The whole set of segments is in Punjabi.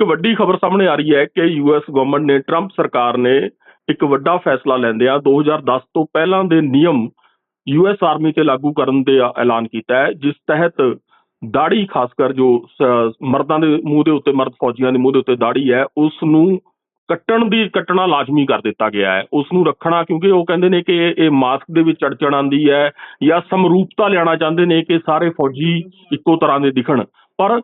ਇੱਕ ਵੱਡੀ ਖਬਰ ਸਾਹਮਣੇ ਆ ਰਹੀ ਹੈ ਕਿ ਯੂਐਸ ਗਵਰਨਮੈਂਟ ਨੇ ਟਰੰਪ ਸਰਕਾਰ ਨੇ ਇੱਕ ਵੱਡਾ ਫੈਸਲਾ ਲੈਂਦਿਆਂ 2010 ਤੋਂ ਪਹਿਲਾਂ ਦੇ ਨਿਯਮ ਯੂਐਸ ਆਰਮੀ ਤੇ ਲਾਗੂ ਕਰਨ ਦੇ ਐਲਾਨ ਕੀਤਾ ਹੈ, ਜਿਸ ਤਹਿਤ ਦਾੜੀ ਖਾਸ ਕਰ ਜੋ ਮਰਦਾਂ ਦੇ ਮੂੰਹ ਦੇ ਉੱਤੇ, ਮਰਦ ਫੌਜੀਆਂ ਦੇ ਮੂੰਹ ਦੇ ਉੱਤੇ ਦਾੜੀ ਹੈ ਉਸ ਨੂੰ ਕੱਟਣ ਦੀ, ਕੱਟਣਾ ਲਾਜ਼ਮੀ ਕਰ ਦਿੱਤਾ ਗਿਆ ਹੈ। ਉਸ ਨੂੰ ਰੱਖਣਾ ਕਿਉਂਕਿ ਉਹ ਕਹਿੰਦੇ ਨੇ ਕਿ ਇਹ- ਇਹ ਮਾਸਕ ਦੇ ਵਿੱਚ ਅੜਚਣ ਆਉਂਦੀ ਹੈ ਜਾਂ ਸਮਰੂਪਤਾ ਲਿਆਉਣਾ ਚਾਹੁੰਦੇ ਨੇ ਕਿ ਸਾਰੇ ਫੌਜੀ ਇੱਕੋ ਤਰ੍ਹਾਂ ਦੇ ਦਿਖਣ। ਪਰ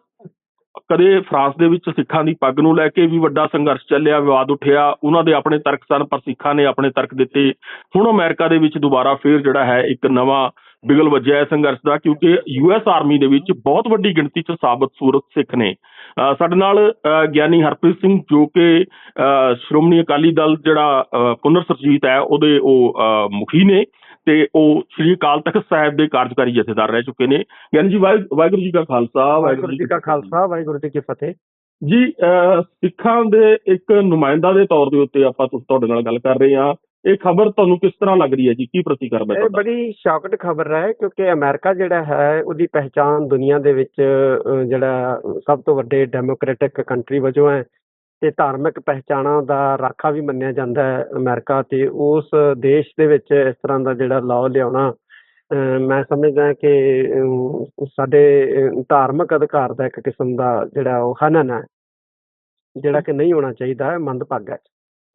ਕਦੇ ਫਰਾਂਸ ਦੇ ਵਿੱਚ ਸਿੱਖਾਂ ਦੀ ਪੱਗ ਨੂੰ ਲੈ ਕੇ ਵੀ ਵੱਡਾ ਸੰਘਰਸ਼ ਚੱਲਿਆ, ਵਿਵਾਦ ਉੱਠਿਆ, ਉਹਨਾਂ ਦੇ ਆਪਣੇ ਤਰਕ ਸਨ, ਪਰ ਸਿੱਖਾਂ ਨੇ ਆਪਣੇ ਤਰਕ ਦਿੱਤੇ। ਹੁਣ ਅਮਰੀਕਾ ਦੇ ਵਿੱਚ ਦੁਬਾਰਾ ਫੇਰ ਜਿਹੜਾ ਹੈ ਇੱਕ ਨਵਾਂ ਬਿਗਲ ਵੱਜਿਆ ਹੈ ਸੰਘਰਸ਼ ਦਾ, ਕਿਉਂਕਿ ਯੂਐਸ ਆਰਮੀ ਦੇ ਵਿੱਚ ਬਹੁਤ ਵੱਡੀ ਗਿਣਤੀ 'ਚ ਸਾਬਤ ਸੂਰਤ ਸਿੱਖ ਨੇ। ਅਹ ਸਾਡੇ ਨਾਲ ਗਿਆਨੀ ਹਰਪ੍ਰੀਤ ਸਿੰਘ ਜੋ ਕਿ, ਅਹ ਸ਼੍ਰੋਮਣੀ ਅਕਾਲੀ ਦਲ ਜਿਹੜਾ, ਅਹ ਪੁਨਰ ਸਰਜੀਤ ਹੈ, ਉਹਦੇ ਉਹ ਮੁਖੀ ਨੇ। ਤੇ ਉਹ ਸ੍ਰੀ ਅਕਾਲ ਤਖਤ ਸਾਹਿਬ ਦੇ ਕਾਰਜਕਾਰੀ ਜਥੇਦਾਰ ਰਹਿ ਚੁੱਕੇ ਨੇ। ਗਿਆਨੀ ਜੀ ਵਾਹਿ- ਵਾਹਿਗੁਰੂ ਜੀ ਕਾ ਖਾਲਸਾ ਵਾਹਿਗੁਰੂ ਜੀ ਕਾ ਖਾਲਸਾ ਵਾਹਿਗੁਰੂ ਜੀ ਕੀ ਫਤਿਹ। ਜੀ ਸਿੱਖਾਂ ਦੇ ਇੱਕ ਨੁਮਾਇੰਦਾ ਦੇ ਤੌਰ ਦੇ ਉੱਤੇ ਆਪਾਂ ਤੁਹਾਡੇ ਨਾਲ ਗੱਲ ਕਰ ਰਹੇ ਹਾਂ। ਇਹ ਖਬਰ ਤੁਹਾਨੂੰ ਕਿਸ ਤਰ੍ਹਾਂ ਲੱਗ ਰਹੀ ਹੈ ਜੀ? ਕੀ ਪ੍ਰਤੀਕਰਮ ਹੈ ਇਹ ਬੜੀ ਸ਼ੌਕਡ ਖਬਰ ਹੈ ਕਿਉਂਕਿ ਅਮਰੀਕਾ ਜਿਹੜਾ ਹੈ ਉਹਦੀ ਪਹਿਚਾਨ ਦੁਨੀਆ ਦੇ ਵਿੱਚ ਜਿਹੜਾ ਸਭ ਤੋਂ ਵੱਡੇ ਡੈਮੋਕ੍ਰੈਟਿਕ ਕੰਟਰੀ ਵਜੋਂ ਹੈ। ਤੇ ਧਾਰਮਿਕ ਪਹਿਚਾਨਾਂ ਦਾ ਰਾਖਾ ਵੀ ਮੰਨਿਆ ਜਾਂਦਾ ਹੈ ਅਮਰੀਕਾ ਤੇ। ਉਸ ਦੇਸ਼ ਦੇ ਵਿੱਚ ਇਸ ਤਰ੍ਹਾਂ ਦਾ ਜਿਹੜਾ ਲਾਅ ਲਿਆਉਣਾ ਮੈਂ ਸਮਝਦਾ ਕਿ ਸਾਡੇ ਧਾਰਮਿਕ ਅਧਿਕਾਰ ਦਾ ਇੱਕ ਕਿਸਮ ਦਾ ਜਿਹੜਾ ਉਹ ਹਨਨ ਹੈ, ਜਿਹੜਾ ਕਿ ਨਹੀਂ ਹੋਣਾ ਚਾਹੀਦਾ ਹੈ ਮੰਦਭਾਗਾ ਹੈ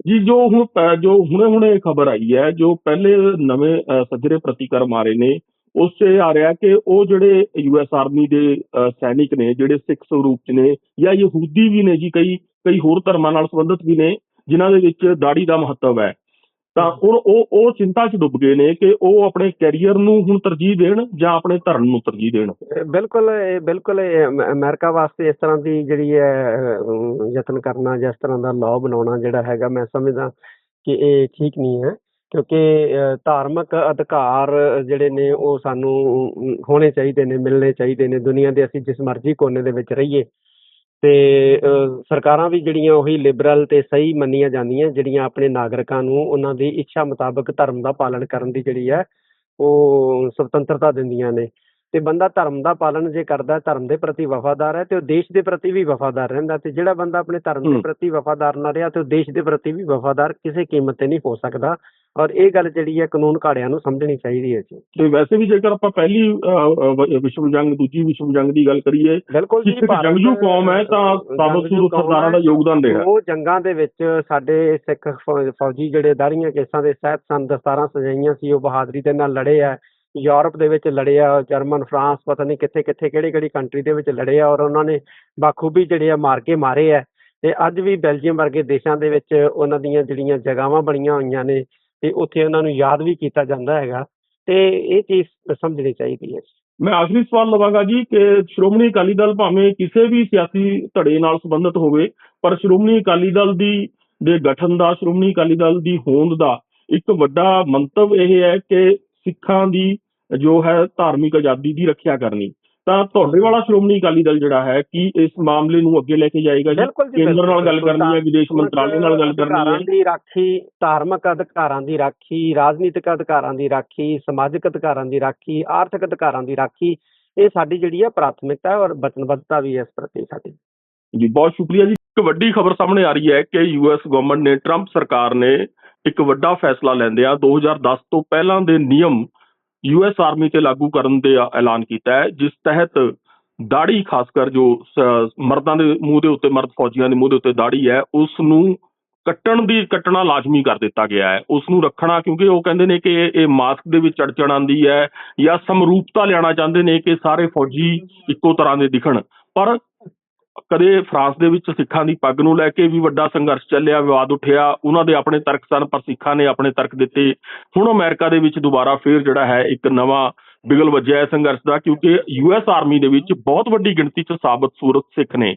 ਜੀ, ਜੋ ਹੁਣ ਜੋ ਹੁਣੇ ਹੁਣੇ ਖਬਰ ਆਈ ਹੈ, ਜੋ ਪਹਿਲੇ ਨਵੇਂ ਸੱਜਰੇ ਪ੍ਰਤੀਕਰਮ ਆ ਰਹੇ ਨੇ, ਉਸ 'ਚ ਇਹ ਆ ਰਿਹਾ ਕਿ ਉਹ ਜਿਹੜੇ ਯੂਐਸ ਆਰਮੀ ਦੇ ਸੈਨਿਕ ਨੇ, ਜਿਹੜੇ ਸਿੱਖ ਸਰੂਪ 'ਚ ਨੇ ਜਾਂ ਯਹੂਦੀ ਵੀ ਨੇ ਜੀ ਕਈ ਕਈ ਹੋਰ ਧਰਮਾਂ ਨਾਲ ਸੰਬੰਧਿਤ ਵੀ ਨੇ, ਜਿਨ੍ਹਾਂ ਦੇ ਵਿੱਚ ਦਾੜੀ ਦਾ ਮਹੱਤਵ ਹੈ। ਤਾਂ ਹੁਣ ਉਹ ਉਹ ਚਿੰਤਾ 'ਚ ਡੁੱਬ ਗਏ ਨੇ ਕਿ ਉਹ ਆਪਣੇ ਕੈਰੀਅਰ ਨੂੰ ਹੁਣ ਤਰਜੀਹ ਦੇਣ ਜਾਂ ਆਪਣੇ ਧਰਮ ਨੂੰ ਤਰਜੀਹ ਦੇਣ। ਬਿਲਕੁਲ ਬਿਲਕੁਲ ਅਮਰੀਕਾ ਵਾਸਤੇ ਇਸ ਤਰ੍ਹਾਂ ਦੀ ਜਿਹੜੀ ਹੈ ਯਤਨ ਕਰਨਾ ਜਾਂ ਇਸ ਤਰ੍ਹਾਂ ਦਾ ਲਾਅ ਬਣਾਉਣਾ ਜਿਹੜਾ ਹੈਗਾ, ਮੈਂ ਸਮਝਦਾ ਕਿ ਇਹ ਠੀਕ ਨਹੀਂ ਹੈ। ਕਿਉਂਕਿ ਧਾਰਮਿਕ ਅਧਿਕਾਰ ਜਿਹੜੇ ਨੇ, ਉਹ ਸਾਨੂੰ ਹੋਣੇ ਚਾਹੀਦੇ ਨੇ, ਮਿਲਣੇ ਚਾਹੀਦੇ ਨੇ। ਦੁਨੀਆ ਦੇ ਅਸੀਂ ਜਿਸ ਮਰਜ਼ੀ ਕੋਨੇ ਦੇ ਵਿੱਚ ਰਹੀਏ ਤੇ ਸਰਕਾਰਾਂ ਵੀ ਜਿਹੜੀਆਂ ਉਹੀ ਲਿਬਰਲ ਤੇ ਸਹੀ ਮੰਨੀਆਂ ਜਾਂਦੀਆਂ ਜਿਹੜੀਆਂ ਆਪਣੇ ਨਾਗਰਿਕਾਂ ਨੂੰ ਉਹਨਾਂ ਦੀ ਇੱਛਾ ਮੁਤਾਬਕ ਧਰਮ ਦਾ ਪਾਲਣ ਕਰਨ ਦੀ ਜਿਹੜੀ ਹੈ ਉਹ ਸੁਤੰਤਰਤਾ ਦਿੰਦੀਆਂ ਨੇ ਤੇ ਬੰਦਾ ਧਰਮ ਦਾ ਪਾਲਣ ਜੇ ਕਰਦਾ ਧਰਮ ਦੇ ਪ੍ਰਤੀ ਵਫਾਦਾਰ ਹੈ ਤੇ ਉਹ ਦੇਸ਼ ਦੇ ਪ੍ਰਤੀ ਵੀ ਵਫਾਦਾਰ ਰਹਿੰਦਾ ਤੇ ਜਿਹੜਾ ਬੰਦਾ ਆਪਣੇ ਧਰਮ ਦੇ। ਪ੍ਰਤੀ ਵਫਾਦਾਰ ਨਾ ਰਿਹਾ ਤੇ ਉਹ ਦੇਸ਼ ਦੇ ਪ੍ਰਤੀ ਵੀ ਵਫਾਦਾਰ ਕਿਸੇ ਕੀਮਤ ਤੇ ਨਹੀਂ ਹੋ ਸਕਦਾ ਔਰ ਇਹ ਗੱਲ ਜਿਹੜੀ ਹੈ ਕਾਨੂੰਨ ਘਾੜਿਆਂ ਨੂੰ ਸਮਝਣੀ ਚਾਹੀਦੀ ਹੈ ਜੀ। ਤੇ ਵੈਸੇ ਵੀ ਜੇਕਰ ਆਪਾਂ ਪਹਿਲੀ ਵਿਸ਼ਵ ਜੰਗ ਦੂਜੀ ਵਿਸ਼ਵ ਜੰਗ ਦੀ ਗੱਲ ਕਰੀਏ ਬਿਲਕੁਲ ਜੀ ਜੰਗਜੂ ਕੌਮ ਹੈ ਤਾਂ ਸਾਬਤ ਸੂਰਤ ਸਰਦਾਰਾਂ ਦਾ। ਯੋਗਦਾਨ ਰਿਹਾ। ਉਹ ਜੰਗਾਂ ਦੇ ਵਿੱਚ ਸਾਡੇ ਸਿੱਖ ਫੌਜੀ ਜਿਹੜੇ ਦਾੜੀਆਂ ਕੇਸਾਂ ਦੇ ਸਹਿਤ ਸਨ ਦਸਤਾਰਾਂ ਸਜਾਈਆਂ ਸੀ ਉਹ ਬਹਾਦਰੀ ਦੇ ਨਾਲ ਲੜੇ ਆ। ਯੂਰਪ ਦੇ ਵਿੱਚ ਲੜੇ ਆ ਜਰਮਨ ਫਰਾਂਸ ਪਤਾ ਨਹੀਂ ਕਿੱਥੇ ਕਿੱਥੇ ਕਿਹੜੀ ਕਿਹੜੀ ਕੰਟਰੀ ਦੇ ਵਿੱਚ ਲੜੇ ਆ ਔਰ ਉਹਨਾਂ ਨੇ ਬਾਖੂਬੀ ਜਿਹੜੇ ਆ ਮਾਰ ਕੇ ਮਾਰੇ ਆ। ਤੇ ਅੱਜ ਵੀ ਬੈਲਜੀਅਮ ਵਰਗੇ ਦੇਸ਼ਾਂ ਦੇ ਵਿੱਚ ਉਹਨਾਂ ਦੀਆਂ ਜਿਹੜੀਆਂ ਜਗ੍ਹਾਵਾਂ ਬਣੀਆਂ ਹੋਈਆਂ ਨੇ ਤੇ ਉੱਥੇ ਉਹਨਾਂ ਨੂੰ ਯਾਦ ਵੀ ਕੀਤਾ ਜਾਂਦਾ ਹੈਗਾ ਤੇ ਇਹ ਚੀਜ਼ ਸਮਝਣੀ ਚਾਹੀਦੀ ਹੈ। ਮੈਂ ਆਖਰੀ ਸਵਾਲ ਲਵਾਂਗਾ ਜੀ ਕਿ ਸ਼੍ਰੋਮਣੀ ਅਕਾਲੀ ਦਲ ਭਾਵੇਂ ਕਿਸੇ ਵੀ ਸਿਆਸੀ ਧੜੇ ਨਾਲ ਸੰਬੰਧਿਤ ਹੋਵੇ, ਪਰ ਸ਼੍ਰੋਮਣੀ ਅਕਾਲੀ ਦਲ ਦੀ, ਦੇ ਗਠਨ ਦਾ, ਸ਼੍ਰੋਮਣੀ ਅਕਾਲੀ ਦਲ ਦੀ ਹੋਂਦ ਦਾ ਇੱਕ ਵੱਡਾ ਮੰਤਵ ਇਹ ਹੈ ਕਿ ਸਿੱਖਾਂ ਦੀ ਜੋ ਹੈ ਧਾਰਮਿਕ ਆਜ਼ਾਦੀ ਦੀ ਰੱਖਿਆ ਕਰਨੀ। ਤਾਂ ਤੁਹਾਡੇ ਵਾਲਾ ਸ਼੍ਰੋਮਣੀ ਅਕਾਲੀ ਦਲ ਜਿਹੜਾ ਹੈ ਕੀ ਇਸ ਮਾਮਲੇ ਨੂੰ ਅੱਗੇ ਲੈ ਕੇ ਜਾਏਗਾ ਜੀ? ਕੇਂਦਰ ਨਾਲ ਗੱਲ। ਕਰਨੀ ਹੈ ਵਿਦੇਸ਼ ਮੰਤਰਾਲੇ ਨਾਲ ਗੱਲ ਕਰਨੀ ਹੈ। ਦੀ ਰਾਖੀ ਧਾਰਮਿਕ ਅਧਿਕਾਰਾਂ ਦੀ ਰਾਖੀ ਰਾਜਨੀਤਿਕ ਅਧਿਕਾਰਾਂ ਦੀ ਰਾਖੀ ਸਮਾਜਿਕ ਅਧਿਕਾਰਾਂ ਦੀ ਰਾਖੀ ਆਰਥਿਕ ਅਧਿਕਾਰਾਂ ਦੀ ਰਾਖੀ ਇਹ ਸਾਡੀ ਜਿਹੜੀ ਹੈ ਪ੍ਰਾਥਮਿਕਤਾ ਹੈ ਔਰ ਵਚਨਬੱਧਤਾ ਵੀ ਹੈ ਇਸ ਪ੍ਰਤੀ ਸਾਡੀ। ਜੀ ਬਹੁਤ ਸ਼ੁਕਰੀਆ ਜੀ। ਇੱਕ ਵੱਡੀ ਖਬਰ ਸਾਹਮਣੇ ਆ ਰਹੀ ਹੈ ਕਿ ਯੂਐਸ ਗਵਰਨਮੈਂਟ ਨੇ ਟਰੰਪ ਸਰਕਾਰ ਨੇ ਇੱਕ ਵੱਡਾ ਫੈਸਲਾ ਲੈਂਦਿਆਂ 2010 ਤੋਂ ਪਹਿਲਾਂ ਦੇ ਨਿਯਮ ਯੂਐਸ ਆਰਮੀ ਤੇ ਲਾਗੂ ਕਰਨ ਦੇ ਐਲਾਨ ਕੀਤਾ ਹੈ, ਜਿਸ ਤਹਿਤ ਦਾੜੀ ਖਾਸ ਕਰ ਜੋ ਮਰਦਾਂ ਦੇ ਮੂੰਹ ਦੇ ਉੱਤੇ, ਮਰਦ ਫੌਜੀਆਂ ਦੇ ਮੂੰਹ ਦੇ ਉੱਤੇ ਦਾੜੀ ਹੈ ਉਸ ਨੂੰ ਕੱਟਣ ਦੀ ਕੱਟਣਾ ਲਾਜ਼ਮੀ ਕਰ ਦਿੱਤਾ ਗਿਆ ਹੈ। ਉਸ ਨੂੰ ਰੱਖਣਾ ਕਿਉਂਕਿ ਉਹ ਕਹਿੰਦੇ ਨੇ ਕਿ ਇਹ- ਇਹ ਮਾਸਕ ਦੇ ਵਿੱਚ ਅੜਚਣ ਆਉਂਦੀ ਹੈ ਜਾਂ ਸਮਰੂਪਤਾ ਲਿਆਉਣਾ ਚਾਹੁੰਦੇ ਨੇ ਕਿ ਸਾਰੇ ਫੌਜੀ ਇੱਕੋ ਤਰ੍ਹਾਂ ਦੇ ਦਿਖਣ। ਪਰ ਕਦੇ ਫਰਾਂਸ ਦੇ ਵਿੱਚ ਸਿੱਖਾਂ ਦੀ ਪੱਗ ਨੂੰ ਲੈ ਕੇ ਵੀ ਵੱਡਾ ਸੰਘਰਸ਼ ਚੱਲਿਆ, ਵਿਵਾਦ ਉੱਠਿਆ, ਉਹਨਾਂ ਦੇ ਆਪਣੇ ਤਰਕ ਸਨ ਪਰ ਸਿੱਖਾਂ ਨੇ ਆਪਣੇ ਤਰਕ ਦਿੱਤੇ। ਹੁਣ ਅਮਰੀਕਾ ਦੇ ਵਿੱਚ ਦੁਬਾਰਾ ਫੇਰ ਜਿਹੜਾ ਹੈ ਇੱਕ ਨਵਾਂ ਬਿਗਲ ਵੱਜਿਆ ਹੈ ਸੰਘਰਸ਼ ਦਾ, ਕਿਉਂਕਿ ਯੂਐਸ ਆਰਮੀ ਦੇ ਵਿੱਚ ਬਹੁਤ ਵੱਡੀ ਗਿਣਤੀ 'ਚ ਸਾਬਤ ਸੂਰਤ ਸਿੱਖ ਨੇ।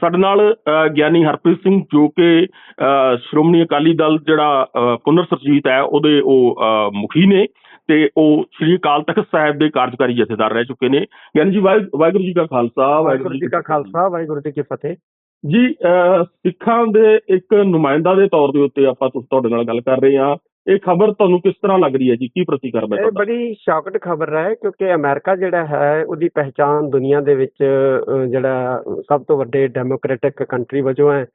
ਸਾਡੇ ਨਾਲ ਗਿਆਨੀ ਹਰਪ੍ਰੀਤ ਸਿੰਘ ਜੋ ਕਿ ਅਹ ਸ਼੍ਰੋਮਣੀ ਅਕਾਲੀ ਦਲ ਜਿਹੜਾ ਅਹ ਪੁਨਰ ਸਰਜੀਤ ਹੈ, ਉਹਦੇ ਉਹ ਮੁਖੀ ਨੇ। ਤੇ ਉਹ ਸ੍ਰੀ ਅਕਾਲ ਤਖਤ ਸਾਹਿਬ ਦੇ ਕਾਰਜਕਾਰੀ ਜਥੇਦਾਰ ਰਹਿ ਚੁੱਕੇ ਨੇ। ਗਿਆਨੀ ਜੀ ਵਾਹਿ- ਵਾਹਿਗੁਰੂ ਜੀ ਕਾ ਖਾਲਸਾ ਵਾਹਿਗੁਰੂ ਜੀ ਕਾ ਖਾਲਸਾ ਵਾਹਿਗੁਰੂ ਜੀ ਕੀ ਫਤਿਹ। ਜੀ ਸਿੱਖਾਂ ਦੇ ਇੱਕ ਨੁਮਾਇੰਦਾ ਦੇ ਤੌਰ ਦੇ ਉੱਤੇ ਆਪਾਂ ਤੁਹਾਡੇ ਨਾਲ ਗੱਲ ਕਰ ਰਹੇ ਹਾਂ। ਇਹ ਖਬਰ ਤੁਹਾਨੂੰ ਕਿਸ ਤਰ੍ਹਾਂ ਲੱਗ ਰਹੀ ਹੈ ਜੀ? ਕੀ ਪ੍ਰਤੀਕਰਮ ਹੈ ਇਹ ਬੜੀ ਸ਼ੌਕਡ ਖਬਰ ਹੈ ਕਿਉਂਕਿ ਅਮਰੀਕਾ ਜਿਹੜਾ ਹੈ ਉਹਦੀ ਪਹਿਚਾਣ ਦੁਨੀਆ ਦੇ ਵਿੱਚ ਜਿਹੜਾ ਸਭ ਤੋਂ ਵੱਡੇ ਡੈਮੋਕ੍ਰੈਟਿਕ ਕੰਟਰੀ ਵਜੋਂ ਹੈ।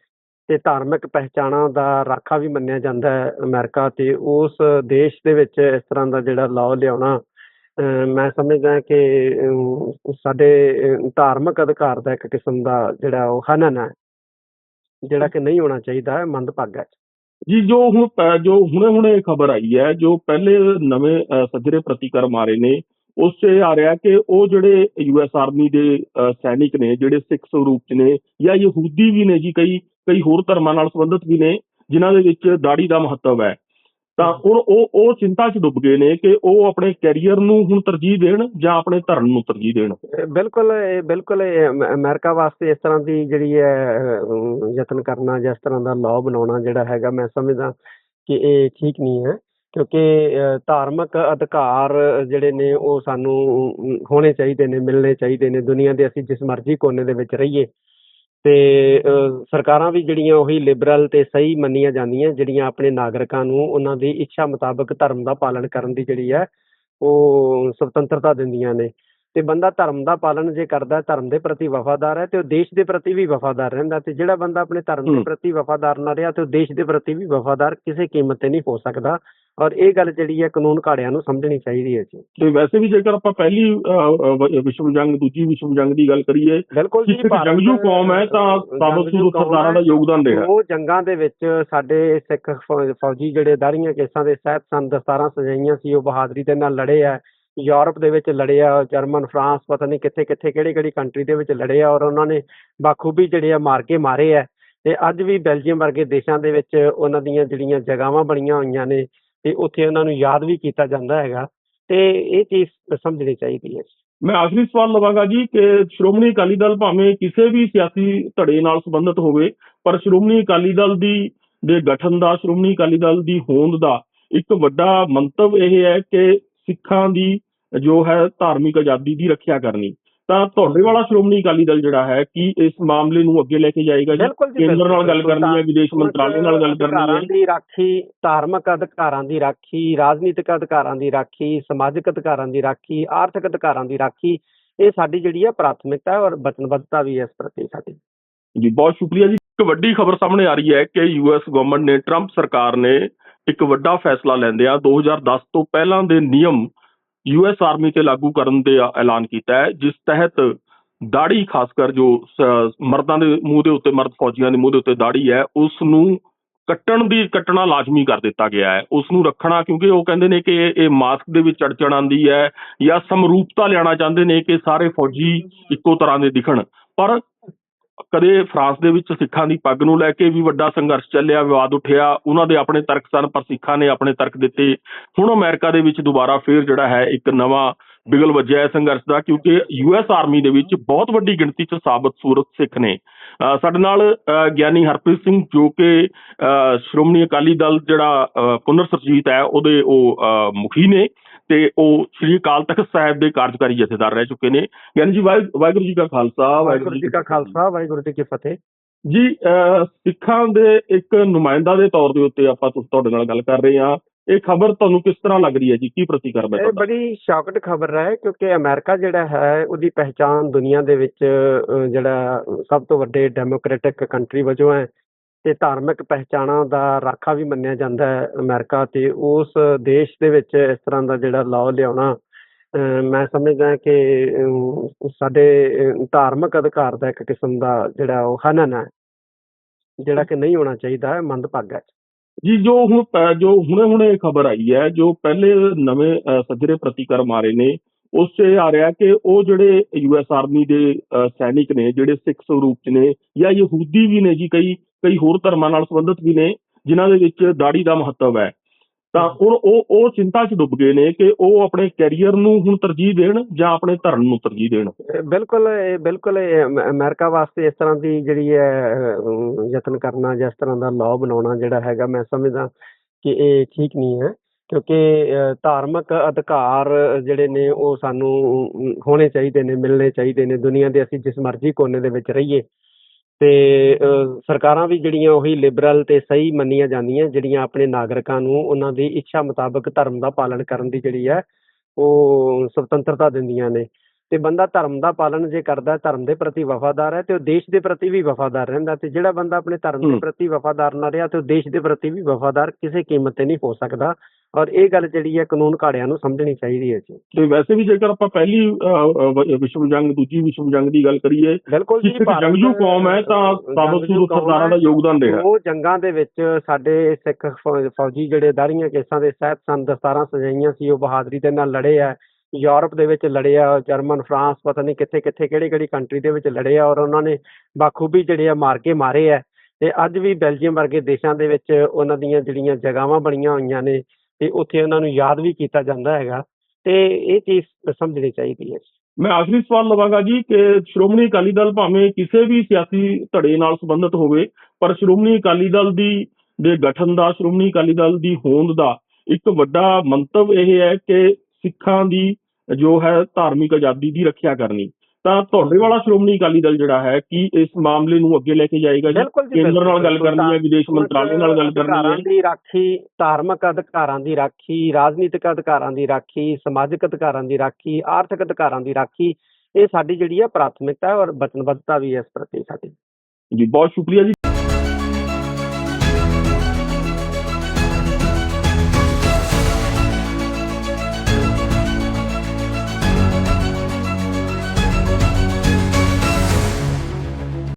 ਤੇ ਧਾਰਮਿਕ ਪਹਿਚਾਣਾਂ ਦਾ ਰਾਖਾ ਵੀ ਮੰਨਿਆ ਜਾਂਦਾ ਹੈ ਅਮਰੀਕਾ ਤੇ। ਉਸ ਦੇਸ਼ ਦੇ ਵਿੱਚ ਇਸ ਤਰ੍ਹਾਂ ਦਾ ਜਿਹੜਾ ਲਾਅ ਲਿਆਉਣਾ ਮੈਂ ਸਮਝਦਾ ਕਿ ਸਾਡੇ ਧਾਰਮਿਕ ਅਧਿਕਾਰ ਦਾ ਇੱਕ ਕਿਸਮ ਦਾ ਜਿਹੜਾ ਉਹ ਹਨਨ ਹੈ, ਜਿਹੜਾ ਕਿ ਨਹੀਂ ਹੋਣਾ ਚਾਹੀਦਾ ਹੈ ਮੰਦਭਾਗਾ ਹੈ ਜੀ, ਜੋ ਹੁਣ ਜੋ ਹੁਣੇ ਹੁਣੇ ਖਬਰ ਆਈ ਹੈ, ਜੋ ਪਹਿਲੇ ਨਵੇਂ ਸੱਜਰੇ ਪ੍ਰਤੀਕਰਮ ਆ ਰਹੇ ਨੇ ਉਸ 'ਚ ਇਹ ਆ ਰਿਹਾ ਕਿ ਉਹ ਜਿਹੜੇ ਯੂਐਸ ਆਰਮੀ ਦੇ ਸੈਨਿਕ ਨੇ, ਜਿਹੜੇ ਸਿੱਖ ਸਰੂਪ 'ਚ ਨੇ ਜਾਂ ਯਹੂਦੀ ਵੀ ਨੇ ਜੀ, ਕਈ ਕਈ ਹੋਰ ਧਰਮਾਂ ਨਾਲ ਸੰਬੰਧਿਤ ਵੀ ਨੇ, ਜਿਨ੍ਹਾਂ ਦੇ ਵਿੱਚ ਦਾੜੀ ਦਾ ਮਹੱਤਵ ਹੈ। ਤਾਂ ਹੁਣ ਉਹ ਉਹ ਚਿੰਤਾ 'ਚ ਡੁੱਬ ਗਏ ਨੇ ਕਿ ਉਹ ਆਪਣੇ ਕੈਰੀਅਰ ਨੂੰ ਹੁਣ ਤਰਜੀਹ ਦੇਣ ਜਾਂ ਆਪਣੇ ਧਰਮ ਨੂੰ ਤਰਜੀਹ ਦੇਣ। ਬਿਲਕੁਲ, ਇਹ ਬਿਲਕੁਲ ਇਹ ਅਮਰੀਕਾ ਵਾਸਤੇ ਇਸ ਤਰ੍ਹਾਂ ਦੀ ਜਿਹੜੀ ਹੈ ਯਤਨ ਕਰਨਾ ਜਾਂ ਇਸ ਤਰ੍ਹਾਂ ਦਾ ਲਾਅ ਬਣਾਉਣਾ ਜਿਹੜਾ ਹੈਗਾ, ਮੈਂ ਸਮਝਦਾ ਕਿ ਇਹ ਠੀਕ ਨਹੀਂ ਹੈ। ਕਿਉਂਕਿ ਅ, ਧਾਰਮਿਕ ਅਧਿਕਾਰ ਜਿਹੜੇ ਨੇ ਉਹ ਸਾਨੂੰ ਅਮ, ਹੋਣੇ ਚਾਹੀਦੇ ਨੇ ਮਿਲਣੇ ਚਾਹੀਦੇ ਨੇ ਦੁਨੀਆਂ ਦੇ ਅਸੀਂ ਜਿਸ ਮਰਜ਼ੀ ਕੋਨੇ ਦੇ ਵਿੱਚ ਰਹੀਏ। ਤੇ ਅ, ਸਰਕਾਰਾਂ ਵੀ ਜਿਹੜੀਆਂ ਉਹੀ ਲਿਬਰਲ ਤੇ ਸਹੀ ਮੰਨੀਆਂ ਜਾਂਦੀਆਂ ਜਿਹੜੀਆਂ ਆਪਣੇ ਨਾਗਰਿਕਾਂ ਨੂੰ ਉਹਨਾਂ ਦੀ ਇੱਛਾ ਮੁਤਾਬਕ ਧਰਮ ਦਾ ਪਾਲਣ ਕਰਨ ਦੀ ਜਿਹੜੀ ਹੈ ਉਹ ਸੁਤੰਤਰਤਾ ਦਿੰਦੀਆਂ ਨੇ। ਤੇ ਬੰਦਾ ਧਰਮ ਦਾ ਪਾਲਣ ਜੇ ਕਰਦਾ ਧਰਮ ਦੇ ਪ੍ਰਤੀ ਵਫਾਦਾਰ ਹੈ ਤੇ ਉਹ ਦੇਸ਼ ਦੇ ਪ੍ਰਤੀ ਵੀ ਵਫਾਦਾਰ ਰਹਿੰਦਾ ਤੇ ਜਿਹੜਾ ਬੰਦਾ ਆਪਣੇ ਧਰਮ ਦੇ। ਪ੍ਰਤੀ ਵਫਾਦਾਰ ਨਾ ਰਿਹਾ ਤੇ ਉਹ ਦੇਸ਼ ਦੇ ਪ੍ਰਤੀ ਵੀ ਵਫਾਦਾਰ ਕਿਸੇ ਕੀਮਤ ਤੇ ਨਹੀਂ ਹੋ ਸਕਦਾ ਔਰ ਇਹ ਗੱਲ ਜਿਹੜੀ ਹੈ ਕਾਨੂੰਨ ਘਾੜਿਆਂ ਨੂੰ ਸਮਝਣੀ ਚਾਹੀਦੀ ਹੈ ਜੀ ਤੇ ਵੈਸੇ ਵੀ ਜੇਕਰ ਆਪਾਂ ਪਹਿਲੀ ਵਿਸ਼ਵ ਜੰਗ ਦੂਜੀ ਵਿਸ਼ਵ ਜੰਗ ਦੀ ਗੱਲ ਕਰੀਏ ਬਿਲਕੁਲ ਜੀ ਜੰਗਜੂ ਕੌਮ ਹੈ ਤਾਂ ਕੌਮ ਸਰਦਾਰਾਂ ਦਾ। ਯੋਗਦਾਨ ਰਿਹਾ ਉਹ ਜੰਗਾਂ ਦੇ ਵਿੱਚ ਸਾਡੇ ਸਿੱਖ ਫੌਜੀ ਜਿਹੜੇ ਦਾੜੀਆਂ ਕੇਸਾਂ ਦੇ ਸਹਿਤ ਸਨ ਦਸਤਾਰਾਂ ਸਜਾਈਆਂ ਸੀ ਉਹ ਬਹਾਦਰੀ ਦੇ ਨਾਲ ਲੜੇ ਆ ਯੂਰਪ ਦੇ ਵਿੱਚ ਲੜੇ ਆ ਜਰਮਨ, ਫਰਾਂਸ, ਪਤਾ ਨਹੀਂ ਕਿੱਥੇ ਕਿੱਥੇ ਕਿਹੜੀ ਕਿਹੜੀ ਕੰਟਰੀ ਦੇ ਵਿੱਚ ਲੜੇ ਆ ਔਰ ਉਹਨਾਂ ਨੇ ਬਾਖੂਬੀ ਜਿਹੜੇ ਆ ਮਾਰ ਕੇ ਮਾਰੇ ਆ। ਤੇ ਅੱਜ ਵੀ ਬੈਲਜੀਅਮ ਵਰਗੇ ਦੇਸ਼ਾਂ ਦੇ ਵਿੱਚ ਉਹਨਾਂ ਦੀਆਂ ਜਿਹੜੀਆਂ ਜਗ੍ਹਾਵਾਂ ਬਣੀਆਂ ਹੋਈਆਂ ਨੇ, ਤੇ ਉੱਥੇ ਉਹਨਾਂ ਨੂੰ ਯਾਦ ਵੀ ਕੀਤਾ ਜਾਂਦਾ ਹੈਗਾ। ਤੇ ਇਹ ਚੀਜ਼ ਸਮਝਣੀ ਚਾਹੀਦੀ ਹੈ। ਮੈਂ ਆਖਰੀ ਸਵਾਲ ਲਵਾਂਗਾ ਜੀ ਕਿ ਸ਼੍ਰੋਮਣੀ ਅਕਾਲੀ ਦਲ ਭਾਵੇਂ ਕਿਸੇ ਵੀ ਸਿਆਸੀ ਧੜੇ ਨਾਲ ਸੰਬੰਧਿਤ ਹੋਵੇ, ਪਰ ਸ਼੍ਰੋਮਣੀ ਅਕਾਲੀ ਦਲ ਦੀ, ਦੇ ਗਠਨ ਦਾ, ਸ਼੍ਰੋਮਣੀ ਅਕਾਲੀ ਦਲ ਦੀ ਹੋਂਦ ਦਾ ਇੱਕ ਵੱਡਾ ਮੰਤਵ ਇਹ ਹੈ ਕਿ ਸਿੱਖਾਂ ਦੀ ਜੋ ਹੈ ਧਾਰਮਿਕ ਆਜ਼ਾਦੀ ਦੀ ਰੱਖਿਆ ਕਰਨੀ। ਤਾਂ ਤੁਹਾਡੇ ਵਾਲਾ ਸ਼੍ਰੋਮਣੀ ਅਕਾਲੀ ਦਲ ਜਿਹੜਾ ਹੈ ਕੀ ਇਸ ਮਾਮਲੇ ਨੂੰ ਅੱਗੇ ਲੈ ਕੇ ਜਾਏਗਾ ਜੀ ਕੇਂਦਰ ਨਾਲ ਗੱਲ। ਕਰਨੀ ਹੈ ਵਿਦੇਸ਼ ਮੰਤਰਾਲੇ ਨਾਲ ਗੱਲ ਕਰਨੀ ਹੈ? ਦੀ ਰਾਖੀ ਧਾਰਮਿਕ ਅਧਿਕਾਰਾਂ ਦੀ ਰਾਖੀ ਰਾਜਨੀਤਿਕ ਅਧਿਕਾਰਾਂ ਦੀ ਰਾਖੀ ਸਮਾਜਿਕ ਅਧਿਕਾਰਾਂ ਦੀ ਰਾਖੀ ਆਰਥਿਕ ਅਧਿਕਾਰਾਂ ਦੀ ਰਾਖੀ ਇਹ ਸਾਡੀ ਜਿਹੜੀ ਹੈ ਪ੍ਰਾਥਮਿਕਤਾ ਹੈ ਔਰ ਵਚਨਬੱਧਤਾ ਵੀ ਹੈ ਇਸ ਪ੍ਰਤੀ ਸਾਡੀ। ਜੀ ਬਹੁਤ ਸ਼ੁਕਰੀਆ ਜੀ। ਇੱਕ ਵੱਡੀ ਖਬਰ ਸਾਹਮਣੇ ਆ ਰਹੀ ਹੈ ਕਿ ਯੂਐਸ ਗਵਰਨਮੈਂਟ ਨੇ ਟਰੰਪ ਸਰਕਾਰ ਨੇ ਇੱਕ ਵੱਡਾ ਫੈਸਲਾ ਲੈਂਦਿਆਂ 2010 ਤੋਂ ਪਹਿਲਾਂ ਦੇ ਨਿਯਮ ਯੂਐਸ ਆਰਮੀ ਤੇ ਲਾਗੂ ਕਰਨ ਦੇ ਐਲਾਨ ਕੀਤਾ ਹੈ, ਜਿਸ ਤਹਿਤ ਦਾੜੀ ਖਾਸ ਕਰ ਜੋ ਮਰਦਾਂ ਦੇ ਮੂੰਹ ਦੇ ਉੱਤੇ, ਮਰਦ ਫੌਜੀਆਂ ਦੇ ਮੂੰਹ ਦੇ ਉੱਤੇ ਦਾੜੀ ਹੈ ਉਸ ਨੂੰ ਕੱਟਣ ਦੀ ਕੱਟਣਾ ਲਾਜ਼ਮੀ ਕਰ ਦਿੱਤਾ ਗਿਆ ਹੈ। ਉਸ ਨੂੰ ਰੱਖਣਾ ਕਿਉਂਕਿ ਉਹ ਕਹਿੰਦੇ ਨੇ ਕਿ ਇਹ- ਇਹ ਮਾਸਕ ਦੇ ਵਿੱਚ ਅੜਚਣ ਆਉਂਦੀ ਹੈ ਜਾਂ ਸਮਰੂਪਤਾ ਲਿਆਉਣਾ ਚਾਹੁੰਦੇ ਨੇ ਕਿ ਸਾਰੇ ਫੌਜੀ ਇੱਕੋ ਤਰ੍ਹਾਂ ਦੇ ਦਿਖਣ। ਪਰ ਕਦੇ ਫਰਾਂਸ ਦੇ ਵਿੱਚ ਸਿੱਖਾਂ ਦੀ ਪੱਗ ਨੂੰ ਲੈ ਕੇ ਵੀ ਵੱਡਾ ਸੰਘਰਸ਼ ਚੱਲਿਆ, ਵਿਵਾਦ ਉੱਠਿਆ, ਉਹਨਾਂ ਦੇ ਆਪਣੇ ਤਰਕ ਸਨ ਪਰ ਸਿੱਖਾਂ ਨੇ ਆਪਣੇ ਤਰਕ ਦਿੱਤੇ। ਹੁਣ ਅਮਰੀਕਾ ਦੇ ਵਿੱਚ ਦੁਬਾਰਾ ਫੇਰ ਜਿਹੜਾ ਹੈ ਇੱਕ ਨਵਾਂ ਬਿਗਲ ਵੱਜਿਆ ਹੈ ਸੰਘਰਸ਼ ਦਾ, ਕਿਉਂਕਿ ਯੂਐਸ ਆਰਮੀ ਦੇ ਵਿੱਚ ਬਹੁਤ ਵੱਡੀ ਗਿਣਤੀ 'ਚ ਸਾਬਤ ਸੂਰਤ ਸਿੱਖ ਨੇ। ਸਾਡੇ ਨਾਲ ਗਿਆਨੀ ਹਰਪ੍ਰੀਤ ਸਿੰਘ ਜੋ ਕਿ, ਅਹ ਸ਼੍ਰੋਮਣੀ ਅਕਾਲੀ ਦਲ ਜਿਹੜਾ, ਅਹ ਪੁਨਰ ਸਰਜੀਤ ਹੈ, ਉਹਦੇ ਉਹ ਮੁਖੀ ਨੇ। ਤੇ ਉਹ ਸ੍ਰੀ ਅਕਾਲ ਤਖਤ ਸਾਹਿਬ ਦੇ ਕਾਰਜਕਾਰੀ ਜਥੇਦਾਰ ਰਹਿ ਚੁੱਕੇ ਨੇ। ਗਿਆਨੀ ਜੀ ਵਾਹਿ- ਵਾਹਿਗੁਰੂ ਜੀ ਕਾ ਖਾਲਸਾ ਵਾਹਿਗੁਰੂ ਜੀ ਕਾ। ਖਾਲਸਾ ਵਾਹਿਗੁਰੂ ਜੀ ਕੀ ਫਤਿਹ। ਜੀ ਸਿੱਖਾਂ ਦੇ ਇੱਕ ਨੁਮਾਇੰਦਾ ਦੇ ਤੌਰ ਦੇ ਉੱਤੇ ਆਪਾਂ ਤੁਹਾਡੇ ਨਾਲ ਗੱਲ ਕਰ ਰਹੇ ਹਾਂ। ਇਹ ਖਬਰ ਤੁਹਾਨੂੰ ਕਿਸ ਤਰ੍ਹਾਂ ਲੱਗ ਰਹੀ ਹੈ ਜੀ? ਕੀ ਪ੍ਰਤੀਕਰਮ ਹੈ ਇਹ ਤੁਹਾਡਾ? ਬੜੀ ਸ਼ੌਕਡ ਖਬਰ ਹੈ ਕਿਉਂਕਿ ਅਮਰੀਕਾ ਜਿਹੜਾ ਹੈ ਉਹਦੀ ਪਹਿਚਾਣ ਦੁਨੀਆ ਦੇ ਵਿੱਚ ਜਿਹੜਾ ਸਭ ਤੋਂ ਵੱਡੇ ਡੈਮੋਕ੍ਰੈਟਿਕ ਕੰਟਰੀ ਵਜੋਂ ਹੈ। ਤੇ ਧਾਰਮਿਕ ਪਹਿਚਾਣਾਂ ਦਾ ਰਾਖਾ ਵੀ ਮੰਨਿਆ ਜਾਂਦਾ ਹੈ ਅਮਰੀਕਾ ਤੇ। ਉਸ ਦੇਸ਼ ਦੇ ਵਿੱਚ ਇਸ ਤਰ੍ਹਾਂ ਦਾ ਜਿਹੜਾ ਲਾਅ ਲਿਆਉਣਾ ਮੈਂ ਸਮਝਦਾ ਕਿ ਅ, ਸਾਡੇ ਧਾਰਮਿਕ ਅਧਿਕਾਰ ਦਾ ਇੱਕ ਕਿਸਮ ਦਾ ਜਿਹੜਾ ਉਹ ਹਨਨ ਹੈ ਜਿਹੜਾ ਕਿ ਨਹੀਂ ਹੋਣਾ ਚਾਹੀਦਾ ਮੰਦਭਾਗਾ ਹੈ ਜੀ ਜੋ ਹੁਣ ਜੋ ਹੁਣੇ ਹੁਣੇ ਖਬਰ ਆਈ ਹੈ ਜੋ ਪਹਿਲੇ ਨਵੇਂ ਸੱਜਰੇ ਪ੍ਰਤੀਕਰਮ ਆ ਰਹੇ ਨੇ ਉਸ 'ਚ ਇਹ ਆ ਰਿਹਾ ਕਿ ਉਹ ਜਿਹੜੇ ਯੂਐਸ ਆਰਮੀ ਦੇ ਸੈਨਿਕ ਨੇ ਜਿਹੜੇ ਸਿੱਖ ਸਰੂਪ 'ਚ ਨੇ ਜਾਂ ਯਹੂਦੀ ਵੀ ਨੇ ਜੀ ਕਈ ਕਈ ਹੋਰ ਧਰਮਾਂ ਨਾਲ ਸੰਬੰਧਿਤ ਵੀ ਨੇ, ਜਿਨ੍ਹਾਂ ਦੇ ਵਿੱਚ ਦਾੜੀ ਦਾ ਮਹੱਤਵ ਹੈ। ਤਾਂ ਹੁਣ ਉਹ ਉਹ ਚਿੰਤਾ 'ਚ ਡੁੱਬ ਗਏ ਨੇ ਕਿ ਉਹ ਆਪਣੇ ਕੈਰੀਅਰ ਨੂੰ ਹੁਣ ਤਰਜੀਹ ਦੇਣ ਜਾਂ ਆਪਣੇ ਧਰਮ ਨੂੰ ਤਰਜੀਹ ਦੇਣ। ਬਿਲਕੁਲ ਬਿਲਕੁਲ ਅਮਰੀਕਾ ਵਾਸਤੇ ਇਸ ਤਰ੍ਹਾਂ ਦੀ ਜਿਹੜੀ ਹੈ ਯਤਨ ਕਰਨਾ ਜਾਂ ਇਸ ਤਰ੍ਹਾਂ ਦਾ ਲਾਅ ਬਣਾਉਣਾ ਜਿਹੜਾ ਹੈਗਾ, ਮੈਂ ਸਮਝਦਾ ਕਿ ਇਹ ਠੀਕ ਨਹੀਂ ਹੈ। ਕਿਉਂਕਿ ਧਾਰਮਿਕ ਅਧਿਕਾਰ ਜਿਹੜੇ ਨੇ, ਉਹ ਸਾਨੂੰ ਹੋਣੇ ਚਾਹੀਦੇ ਨੇ, ਮਿਲਣੇ ਚਾਹੀਦੇ ਨੇ। ਦੁਨੀਆ ਦੇ ਅਸੀਂ ਜਿਸ ਮਰਜ਼ੀ ਕੋਨੇ ਦੇ ਵਿੱਚ ਰਹੀਏ ਤੇ ਸਰਕਾਰਾਂ ਵੀ ਜਿਹੜੀਆਂ ਉਹੀ ਲਿਬਰਲ ਤੇ ਸਹੀ ਮੰਨੀਆਂ ਜਾਂਦੀਆਂ ਜਿਹੜੀਆਂ ਆਪਣੇ ਨਾਗਰਿਕਾਂ ਨੂੰ ਉਹਨਾਂ ਦੀ ਇੱਛਾ ਮੁਤਾਬਕ ਧਰਮ ਦਾ ਪਾਲਣ ਕਰਨ ਦੀ ਜਿਹੜੀ ਹੈ ਉਹ ਸੁਤੰਤਰਤਾ ਦਿੰਦੀਆਂ ਨੇ ਤੇ ਬੰਦਾ ਧਰਮ ਦਾ ਪਾਲਣ ਜੇ ਕਰਦਾ ਹੈ, ਧਰਮ ਦੇ ਪ੍ਰਤੀ ਵਫਾਦਾਰ ਹੈ ਤੇ ਉਹ ਦੇਸ਼ ਦੇ ਪ੍ਰਤੀ ਵੀ ਵਫਾਦਾਰ ਰਹਿੰਦਾ ਤੇ ਜਿਹੜਾ ਬੰਦਾ ਆਪਣੇ ਧਰਮ ਦੇ। ਪ੍ਰਤੀ ਵਫਾਦਾਰ ਨਾ ਰਿਹਾ ਤੇ ਉਹ ਦੇਸ਼ ਦੇ ਪ੍ਰਤੀ ਵੀ ਵਫਾਦਾਰ ਕਿਸੇ ਕੀਮਤ ਤੇ ਨਹੀਂ ਹੋ ਸਕਦਾ ਔਰ ਇਹ ਗੱਲ ਜਿਹੜੀ ਹੈ ਕਾਨੂੰਨ ਘਾੜਿਆਂ ਨੂੰ ਸਮਝਣੀ ਚਾਹੀਦੀ ਹੈ ਜੀ। ਤੇ ਵੈਸੇ ਵੀ ਜੇਕਰ ਆਪਾਂ ਪਹਿਲੀ ਵਿਸ਼ਵ ਜੰਗ ਦੂਜੀ ਵਿਸ਼ਵ ਜੰਗ ਦੀ ਗੱਲ ਕਰੀਏ ਬਿਲਕੁਲ ਜੀ ਜੰਗਜੂ ਕੌਮ ਹੈ ਤਾਂ ਸਾਬਤ ਸੂਰਤ ਸਰਦਾਰਾਂ ਦਾ। ਯੋਗਦਾਨ ਰਿਹਾ। ਉਹ ਜੰਗਾਂ ਦੇ ਵਿੱਚ ਸਾਡੇ ਸਿੱਖ ਫੌਜੀ ਜਿਹੜੇ ਦਾੜੀਆਂ ਕੇਸਾਂ ਦੇ ਸਹਿਤ ਸਨ ਦਸਤਾਰਾਂ ਸਜਾਈਆਂ ਸੀ ਉਹ ਬਹਾਦਰੀ ਦੇ ਨਾਲ ਲੜੇ ਆ। ਯੂਰਪ ਦੇ ਵਿੱਚ ਲੜੇ ਆ ਜਰਮਨ ਫਰਾਂਸ ਪਤਾ ਨਹੀਂ ਕਿੱਥੇ ਕਿੱਥੇ ਕਿਹੜੀ ਕਿਹੜੀ ਕੰਟਰੀ ਦੇ ਵਿੱਚ ਲੜੇ ਆ ਔਰ ਉਹਨਾਂ ਨੇ ਬਾਖੂਬੀ ਜਿਹੜੇ ਆ ਮਾਰ ਕੇ ਮਾਰੇ ਆ। ਤੇ ਅੱਜ ਵੀ ਬੈਲਜੀਅਮ ਵਰਗੇ ਦੇਸ਼ਾਂ ਦੇ ਵਿੱਚ ਉਹਨਾਂ ਦੀਆਂ ਜਿਹੜੀਆਂ ਜਗ੍ਹਾਵਾਂ ਬਣੀਆਂ ਹੋਈਆਂ ਨੇ ਤੇ ਉੱਥੇ ਉਹਨਾਂ ਨੂੰ ਯਾਦ ਵੀ ਕੀਤਾ ਜਾਂਦਾ ਹੈਗਾ ਤੇ ਇਹ ਚੀਜ਼ ਸਮਝਣੀ ਚਾਹੀਦੀ ਹੈ। ਮੈਂ ਆਖਰੀ ਸਵਾਲ ਲਵਾਂਗਾ ਜੀ ਕਿ ਸ਼੍ਰੋਮਣੀ ਅਕਾਲੀ ਦਲ ਭਾਵੇਂ ਕਿਸੇ ਵੀ ਸਿਆਸੀ ਧੜੇ ਨਾਲ ਸੰਬੰਧਿਤ ਹੋਵੇ, ਪਰ ਸ਼੍ਰੋਮਣੀ ਅਕਾਲੀ ਦਲ ਦੀ, ਦੇ ਗਠਨ ਦਾ, ਸ਼੍ਰੋਮਣੀ ਅਕਾਲੀ ਦਲ ਦੀ ਹੋਂਦ ਦਾ ਇੱਕ ਵੱਡਾ ਮੰਤਵ ਇਹ ਹੈ ਕਿ ਸਿੱਖਾਂ ਦੀ ਜੋ ਹੈ ਧਾਰਮਿਕ ਆਜ਼ਾਦੀ ਦੀ ਰੱਖਿਆ ਕਰਨੀ। ਤਾਂ ਤੁਹਾਡੇ ਵਾਲਾ ਸ਼੍ਰੋਮਣੀ ਅਕਾਲੀ ਦਲ ਜਿਹੜਾ ਹੈ ਕੀ ਇਸ ਮਾਮਲੇ ਨੂੰ ਅੱਗੇ ਲੈ ਕੇ ਜਾਏਗਾ ਜੀ? ਕੇਂਦਰ ਨਾਲ ਗੱਲ ਕਰਨੀ ਹੈ ਵਿਦੇਸ਼ ਮੰਤਰਾਲੇ ਨਾਲ ਗੱਲ ਕਰਨੀ ਹੈ। ਦੀ ਰਾਖੀ ਧਾਰਮਿਕ ਅਧਿਕਾਰਾਂ ਦੀ ਰਾਖੀ ਰਾਜਨੀਤਿਕ ਅਧਿਕਾਰਾਂ ਦੀ ਰਾਖੀ ਸਮਾਜਿਕ ਅਧਿਕਾਰਾਂ ਦੀ ਰਾਖੀ ਆਰਥਿਕ ਅਧਿਕਾਰਾਂ ਦੀ ਰਾਖੀ ਇਹ ਸਾਡੀ ਜਿਹੜੀ ਹੈ ਪ੍ਰਾਥਮਿਕਤਾ ਹੈ ਔਰ ਵਚਨਬੱਧਤਾ ਵੀ ਹੈ ਇਸ ਪ੍ਰਤੀ ਸਾਡੀ। ਜੀ ਬਹੁਤ ਸ਼ੁਕਰੀਆ ਜੀ।